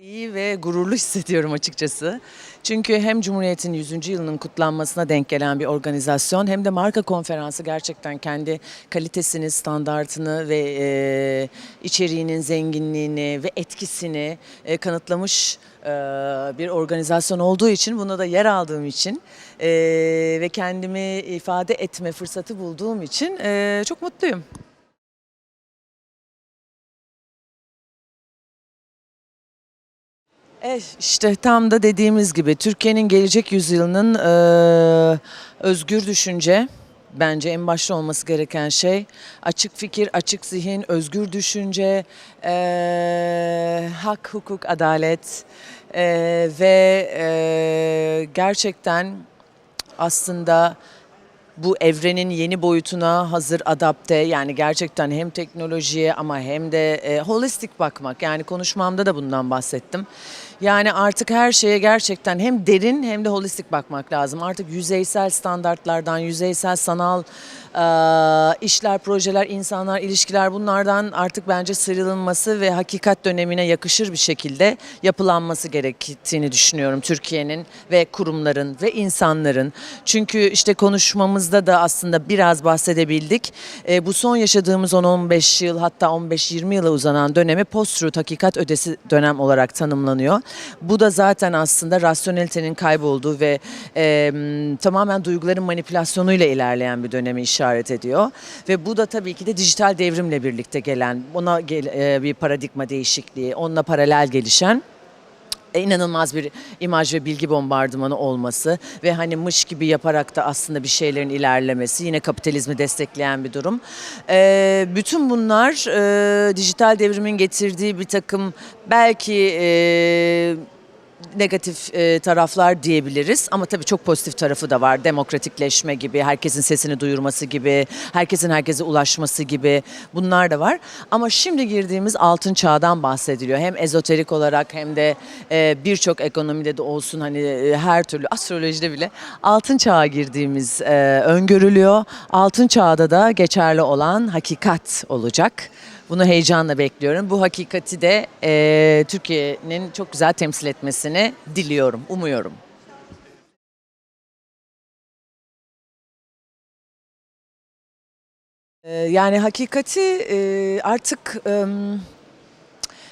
İyi ve gururlu hissediyorum açıkçası. Çünkü hem Cumhuriyet'in 100. yılının kutlanmasına denk gelen bir organizasyon hem de marka konferansı gerçekten kendi kalitesini, standartını ve e, içeriğinin zenginliğini ve etkisini e, kanıtlamış e, bir organizasyon olduğu için buna da yer aldığım için e, ve kendimi ifade etme fırsatı bulduğum için e, çok mutluyum. Eh, işte tam da dediğimiz gibi Türkiye'nin gelecek yüzyılının eee, özgür düşünce bence en başta olması gereken şey açık fikir, açık zihin, özgür düşünce, eee, hak, hukuk, adalet eee, ve eee, gerçekten aslında bu evrenin yeni boyutuna hazır adapte yani gerçekten hem teknolojiye ama hem de e, holistik bakmak yani konuşmamda da bundan bahsettim. Yani artık her şeye gerçekten hem derin hem de holistik bakmak lazım. Artık yüzeysel standartlardan, yüzeysel sanal e, işler, projeler, insanlar, ilişkiler bunlardan artık bence sıyrılınması ve hakikat dönemine yakışır bir şekilde yapılanması gerektiğini düşünüyorum Türkiye'nin ve kurumların ve insanların. Çünkü işte konuşmamızda da aslında biraz bahsedebildik. E, bu son yaşadığımız 10-15 yıl hatta 15-20 yıla uzanan dönemi post-truth hakikat ödesi dönem olarak tanımlanıyor. Bu da zaten aslında rasyonelitenin kaybolduğu ve e, tamamen duyguların manipülasyonuyla ilerleyen bir dönemi işaret ediyor. Ve bu da tabii ki de dijital devrimle birlikte gelen, ona gel- e, bir paradigma değişikliği, onunla paralel gelişen inanılmaz bir imaj ve bilgi bombardımanı olması ve hani mış gibi yaparak da aslında bir şeylerin ilerlemesi yine kapitalizmi destekleyen bir durum. E, bütün bunlar e, dijital devrimin getirdiği bir takım belki e, negatif e, taraflar diyebiliriz ama tabii çok pozitif tarafı da var. Demokratikleşme gibi, herkesin sesini duyurması gibi, herkesin herkese ulaşması gibi bunlar da var. Ama şimdi girdiğimiz altın çağdan bahsediliyor. Hem ezoterik olarak hem de e, birçok ekonomide de olsun hani e, her türlü astrolojide bile altın çağa girdiğimiz e, öngörülüyor. Altın çağda da geçerli olan hakikat olacak. Bunu heyecanla bekliyorum. Bu hakikati de e, Türkiye'nin çok güzel temsil etmesini diliyorum, umuyorum. E, yani hakikati e, artık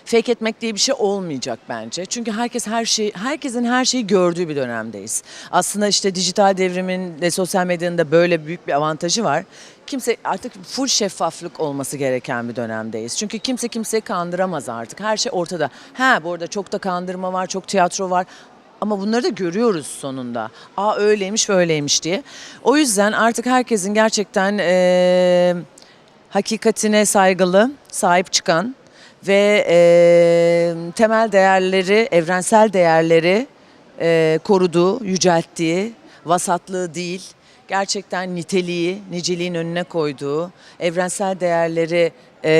fake etmek diye bir şey olmayacak bence. Çünkü herkes her şey, herkesin her şeyi gördüğü bir dönemdeyiz. Aslında işte dijital devrimin ve sosyal medyanın da böyle büyük bir avantajı var. Kimse artık full şeffaflık olması gereken bir dönemdeyiz. Çünkü kimse kimseyi kandıramaz artık. Her şey ortada. Ha bu arada çok da kandırma var, çok tiyatro var. Ama bunları da görüyoruz sonunda. Aa öyleymiş böyleymiş diye. O yüzden artık herkesin gerçekten eee hakikatine saygılı, sahip çıkan ve e, temel değerleri, evrensel değerleri e, koruduğu, yücelttiği, vasatlığı değil, gerçekten niteliği, niceliğin önüne koyduğu, evrensel değerleri e,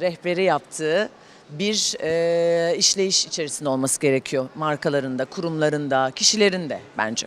rehberi yaptığı bir e, işleyiş içerisinde olması gerekiyor markalarında, kurumlarında, kişilerinde bence.